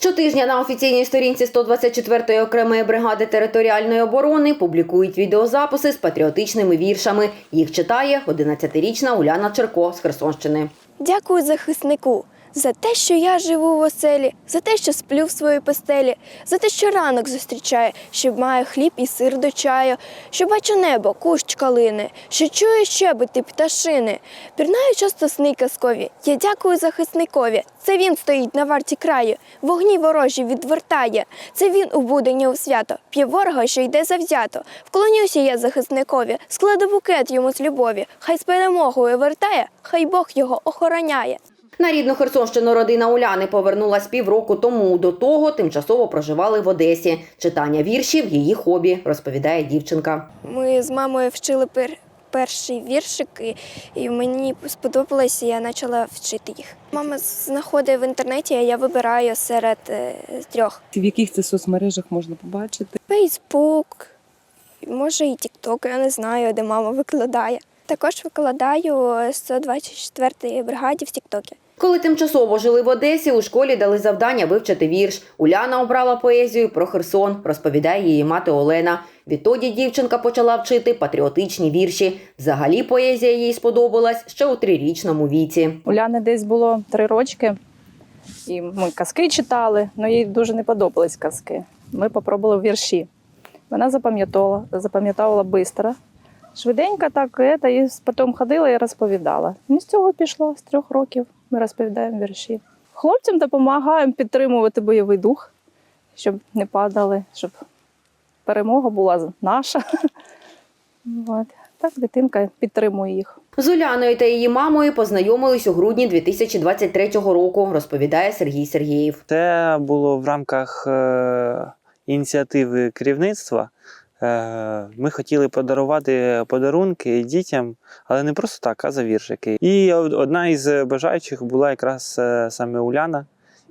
Щотижня на офіційній сторінці 124-ї окремої бригади територіальної оборони публікують відеозаписи з патріотичними віршами. Їх читає 11-річна Уляна Черко з Херсонщини. Дякую захиснику за те, що я живу в оселі, за те, що сплю в своїй постелі, за те, що ранок зустрічає, що маю хліб і сир до чаю, що бачу небо, кущ калини, що чую щебети пташини. Пірнаю часто сни казкові. Я дякую захисникові. Це він стоїть на варті краю, вогні ворожі відвертає. Це він у будення у свято, п'є ворога, що йде завзято. Вклонюся я захисникові, складу букет йому з любові. Хай з перемогою вертає, хай Бог його охороняє. На рідну Херсонщину родина Уляни повернулась півроку тому. До того тимчасово проживали в Одесі. Читання віршів її хобі, розповідає дівчинка. Ми з мамою вчили пер... перший віршик, і, і мені сподобалося, я почала вчити їх. Мама знаходить в інтернеті, а я вибираю серед е, трьох: В яких це соцмережах можна побачити? Фейсбук, може і Тікток, я не знаю, де мама викладає. Також викладаю 124-ї бригаді в Тіктокі. Коли тимчасово жили в Одесі, у школі дали завдання вивчити вірш. Уляна обрала поезію про Херсон, розповідає її мати Олена. Відтоді дівчинка почала вчити патріотичні вірші. Взагалі поезія їй сподобалась ще у трирічному віці. Уляни десь було три рочки, і ми казки читали, але їй дуже не подобались казки. Ми попробували вірші. Вона запам'ятовувала, запам'ятовувала швидко, швиденько так, і і потім ходила і розповідала. І з цього пішло, з трьох років ми розповідаємо вірші. Хлопцям допомагаємо підтримувати бойовий дух, щоб не падали, щоб перемога була наша. От. Так дитинка підтримує їх. З Уляною та її мамою познайомились у грудні 2023 року, розповідає Сергій Сергієв. Це було в рамках е, ініціативи керівництва. Е, ми хотіли подарувати подарунки дітям, але не просто так, а за віршики. І одна із бажаючих була якраз е, саме Уляна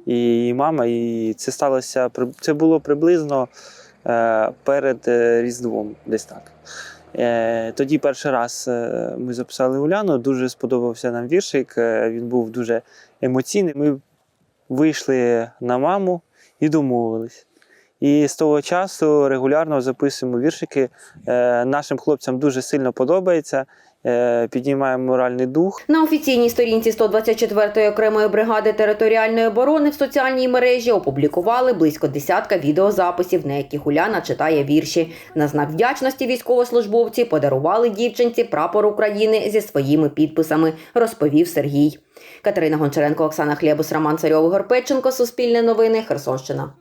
і її мама. І це сталося це було приблизно е, перед Різдвом, десь так. Тоді перший раз ми записали Уляну, дуже сподобався нам віршик. Він був дуже емоційний. Ми вийшли на маму і домовились. І з того часу регулярно записуємо віршики. Е, Нашим хлопцям дуже сильно подобається. е, Піднімаємо моральний дух. На офіційній сторінці 124-ї окремої бригади територіальної оборони в соціальній мережі опублікували близько десятка відеозаписів, на яких Уляна читає вірші. На знак вдячності військовослужбовці подарували дівчинці прапор України зі своїми підписами, розповів Сергій. Катерина Гончаренко, Оксана Хлєбус, Роман Царьов, Ігор Петченко, Суспільне новини, Херсонщина.